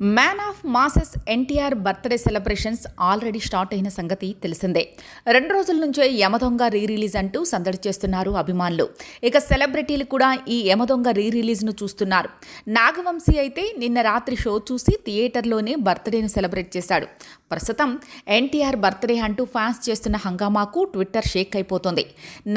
Man of masses NTR birthday celebrations already start అయిన సంగతి తెలిసిందే. రెండు రోజుల నుంచే యమదొంగ రీ రిలీజ్ అంటూ సందడి చేస్తున్నారు అభిమానులు. ఇక సెలబ్రిటీలు కూడా ఈ యమదొంగ రీ రిలీజ్ను చూస్తున్నారు. నాగవంశీ అయితే నిన్న రాత్రి షో చూసి థియేటర్లోనే బర్త్డేను సెలబ్రేట్ చేశాడు. ప్రస్తుతం ఎన్టీఆర్ బర్త్డే అంటూ ఫ్యాన్స్ చేస్తున్న హంగామాకు ట్విట్టర్ షేక్ అయిపోతుంది.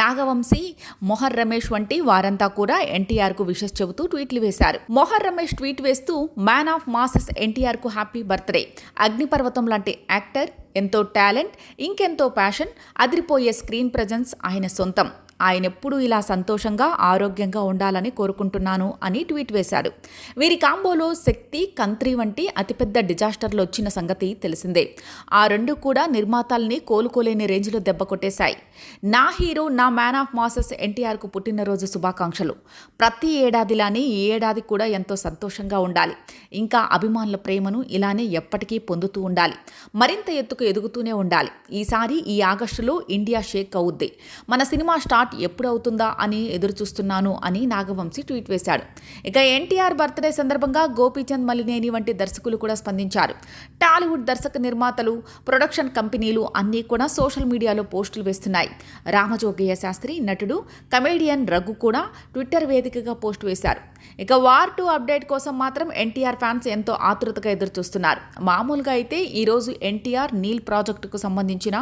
నాగవంశీ మొహర్ రమేష్ వంటి వారంతా కూడా ఎన్టీఆర్కు విషెస్ చెబుతూ ట్వీట్లు వేశారు. మొహర్ రమేష్ ట్వీట్ వేస్తూ మ్యాన్ ఆఫ్ మాసెస్ ఎన్టీఆర్కు హ్యాపీ బర్త్డే. అగ్నిపర్వతం లాంటి యాక్టర్ ఎంతో టాలెంట్ ఇంకెంతో ప్యాషన్ అదిరిపోయే స్క్రీన్ ప్రజెన్స్ ఆయన సొంతం. ఆయన ఎప్పుడూ ఇలా సంతోషంగా ఆరోగ్యంగా ఉండాలని కోరుకుంటున్నాను అని ట్వీట్ వేశాడు. వీరి కాంబోలో శక్తి కంత్రి వంటి అతిపెద్ద డిజాస్టర్లు వచ్చిన సంగతి తెలిసిందే. ఆ రెండు కూడా నిర్మాతల్ని కోలుకోలేని రేంజ్లో దెబ్బ కొట్టేశాయి. నా హీరో నా మ్యాన్ ఆఫ్ మాసెస్ ఎన్టీఆర్కు పుట్టినరోజు శుభాకాంక్షలు. ప్రతి ఏడాదిలానే ఈ ఏడాది కూడా ఎంతో సంతోషంగా ఉండాలి. ఇంకా అభిమానుల ప్రేమను ఇలానే ఎప్పటికీ పొందుతూ ఉండాలి. మరింత ఎత్తుకు ఎదుగుతూనే ఉండాలి. ఈసారి ఈ ఆగస్టులో ఇండియా షేక్ అవుద్ది. మన సినిమా స్టార్ట్ ఎప్పుడు అవుతుందా అని ఎదురు చూస్తున్నాను అని నాగవంశీ ట్వీట్ వేశాడు. ఇక ఎన్టీఆర్ బర్త్డే సందర్భంగా గోపీచంద్ మలినేని వంటి దర్శకులు కూడా స్పందించారు. టాలీవుడ్ దర్శక నిర్మాతలు ప్రొడక్షన్ కంపెనీలు అన్నీ కూడా సోషల్ మీడియాలో పోస్టులు వేస్తున్నాయి. రామజోగయ్య శాస్త్రి నటుడు కమేడియన్ రఘు కూడా ట్విట్టర్ వేదికగా పోస్ట్ వేశారు. ఇక వార్ టూ అప్డేట్ కోసం మాత్రం ఎన్టీఆర్ ఫ్యాన్స్ ఎంతో ఆతృతగా ఎదురు చూస్తున్నారు మామూలుగా అయితే ఈరోజు ఎన్టీఆర్ నీల్ ప్రాజెక్టుకు సంబంధించిన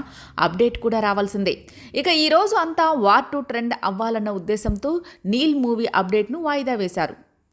అప్డేట్ కూడా రావాల్సిందే. ఇక ఈరోజు అంతా వార్ టూ ట్రెండ్ అవ్వాలన్న ఉద్దేశంతో నీల్ మూవీ అప్డేట్ను వాయిదా వేశారు.